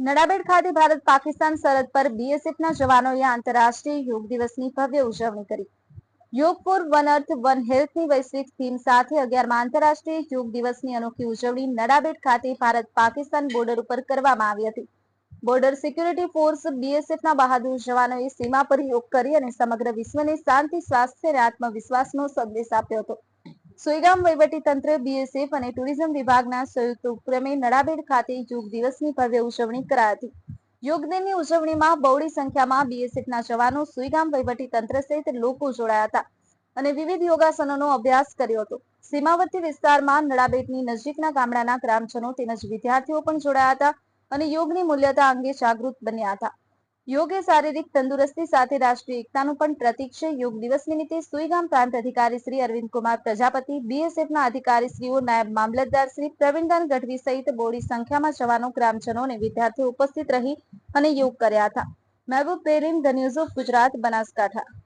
નડાબેડ ખાતે ભારત પાકિસ્તાન સરહદ પર બીએસએફના જવાનોએ આંતરરાષ્ટ્રીય યોગ દિવસની ભવ્ય ઉજવણી કરી. Yoga for one earth, one હેલ્થની વૈશ્વિક થીમ સાથે અગિયારમાં આંતરરાષ્ટ્રીય યોગ દિવસની અનોખી ઉજવણી નડાબેડ ખાતે ભારત પાકિસ્તાન બોર્ડર ઉપર કરવામાં આવી હતી. બોર્ડર સિક્યુરિટી ફોર્સ બીએસએફના બહાદુર જવાનોએ સીમા પર યોગ કરી અને સમગ્ર વિશ્વને શાંતિ, સ્વાસ્થ્ય અને આત્મવિશ્વાસનો સંદેશ આપ્યો હતો. સોઈગામ તંત્ર બીએસએફ અને ટુરિઝમ વિભાગના સંયુક્ત ઉપક્રમે નડાબેડ ખાતે યોગ દિવસની ભવ્ય ઉજવણી કરાઈ હતી. યોગ દિનની ઉજવણીમાં બહોળી સંખ્યામાં બીએસએફના જવાનો સુઈગામ તંત્ર સહિત લોકો જોડાયા હતા અને વિવિધ યોગાસનોનો અભ્યાસ કર્યો હતો. સીમાવર્તી વિસ્તારમાં નડાબેટની નજીકના ગામડાના ગ્રામજનો તેમજ વિદ્યાર્થીઓ પણ જોડાયા હતા અને યોગની મૂલ્યતા અંગે જાગૃત બન્યા હતા. યોગ એ શારીરિક તંદુરસ્તી સાથે રાષ્ટ્રીય એકતાનું પણ પ્રતીક છે. યોગ દિવસ નિમિત્તે સુઈગામ પ્રાંત અધિકારી શ્રી અરવિંદ કુમાર પ્રજાપતિ બીએસએફના અધિકારીશ્રીઓ નાયબ મામલતદાર શ્રી પ્રવીણદાન ગઢવી સહિત બોડી સંખ્યામાં જવાનો, ગ્રામજનો અને વિદ્યાર્થીઓ ઉપસ્થિત રહી અને યોગ કર્યા હતા. Mehboob પેરીન the news of Gujarat, Banaskantha.